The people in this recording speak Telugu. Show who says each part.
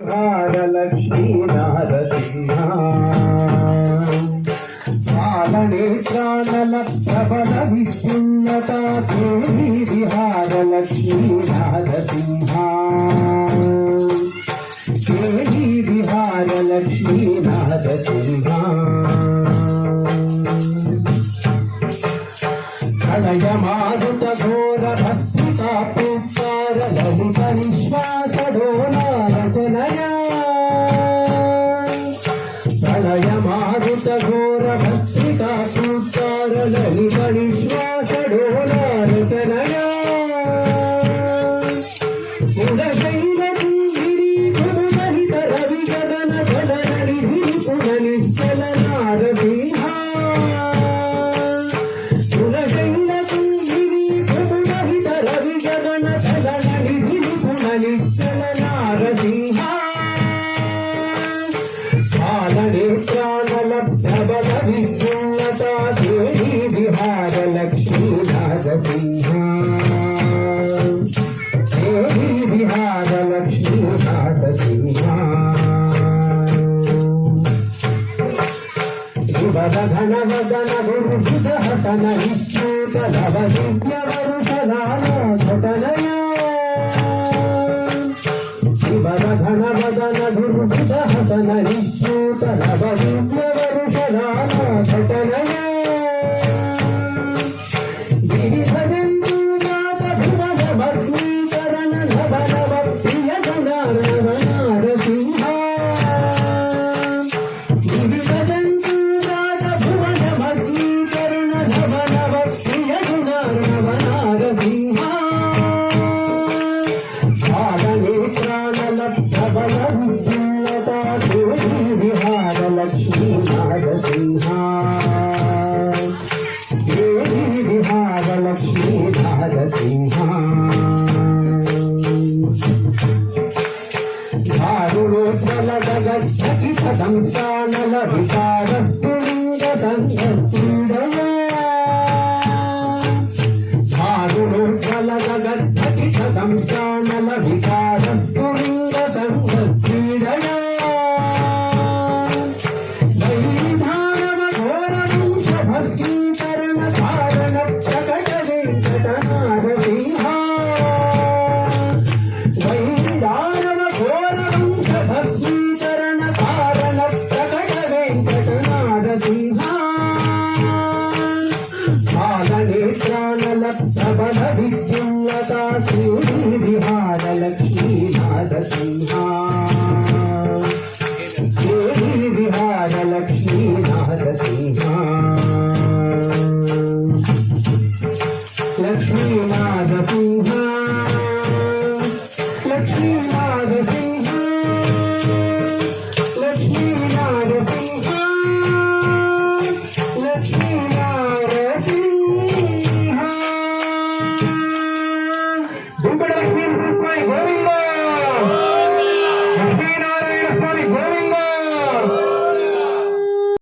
Speaker 1: లక్ష్మీ నారసింహ బాలనేత్రానల ప్రబల విద్యున్నత దేవి విహార నారసింహ దేవి విహార నారసింహ ప్రళయమారుత ఘోర భక్తి పుష్పార లలిత నిశ్వాస ప్రళయమారుత ఘోర భక్తికా పుష్పార లలిత నిశ్వాస డోలారచనయ బాలనేత్రానల ప్రబల విద్యున్నత దేవి విహార లక్ష్మీ నారసింహ దేవి విహార లక్ష్మీ నారసింహ యువదన వదన గురుభుజ హతన విష్ణుత నవ దివ్య వరుసనామ దేవి విహార లక్ష్మీ నారసింహ భారుణోజ్వల జగచ్చకి సదంశానల బాలనేత్రానల ప్రబల విద్యుల్లత సూరి విహార లక్ష్మీ నారసింహ దేవి విహార లక్ష్మీ నారసింహ లక్ష్మీ నారసింహ లక్ష్మీ నారసింహ